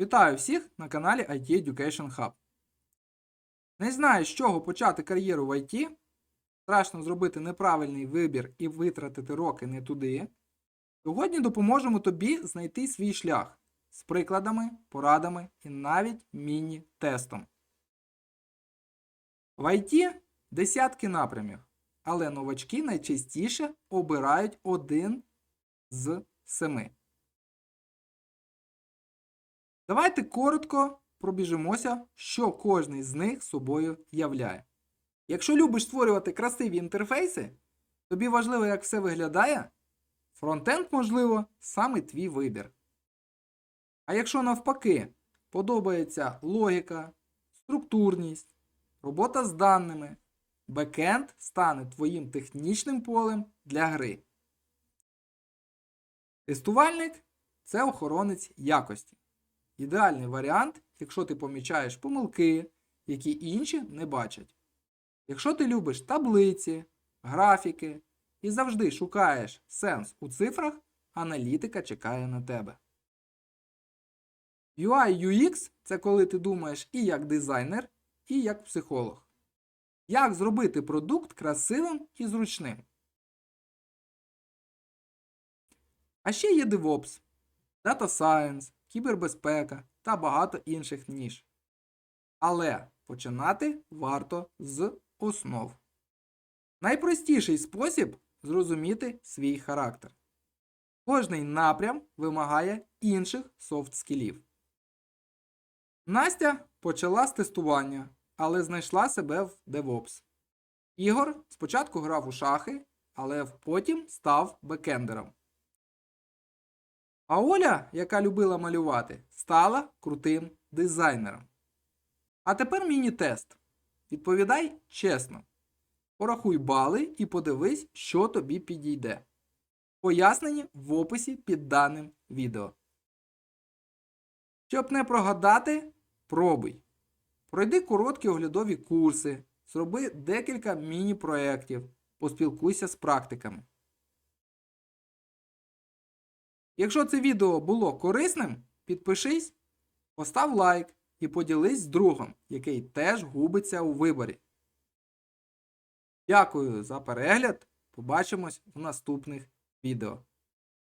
Вітаю всіх на каналі IT Education Hub. Не знаєш, з чого почати кар'єру в IT? Страшно зробити неправильний вибір і витратити роки не туди. Сьогодні допоможемо тобі знайти свій шлях з прикладами, порадами і навіть міні-тестом. В IT десятки напрямів, але новачки найчастіше обирають один з семи. Давайте коротко пробіжимося, що кожний з них собою являє. Якщо любиш створювати красиві інтерфейси, тобі важливо, як все виглядає, фронтенд, можливо, саме твій вибір. А якщо навпаки подобається логіка, структурність, робота з даними, бекенд стане твоїм технічним полем для гри. Тестувальник це охоронець якості. Ідеальний варіант, якщо ти помічаєш помилки, які інші не бачать. Якщо ти любиш таблиці, графіки і завжди шукаєш сенс у цифрах, аналітика чекає на тебе. UI UX це коли ти думаєш і як дизайнер, і як психолог. Як зробити продукт красивим і зручним. А ще є DevOps, Data Science, кібербезпека та багато інших ніж. Але починати варто з основ. Найпростіший спосіб зрозуміти свій характер. Кожний напрям вимагає інших софт-скілів. Настя почала з тестування, але знайшла себе в DevOps. Ігор спочатку грав у шахи, але потім став бекендером. А Оля, яка любила малювати, стала крутим дизайнером. А тепер міні-тест. Відповідай чесно. Порахуй бали і подивись, що тобі підійде. Пояснені в описі під даним відео. Щоб не прогадати, пробуй. Пройди короткі оглядові курси, зроби декілька міні-проєктів, поспілкуйся з практиками. Якщо це відео було корисним, підпишись, постав лайк і поділись з другом, який теж губиться у виборі. Дякую за перегляд. Побачимось в наступних відео.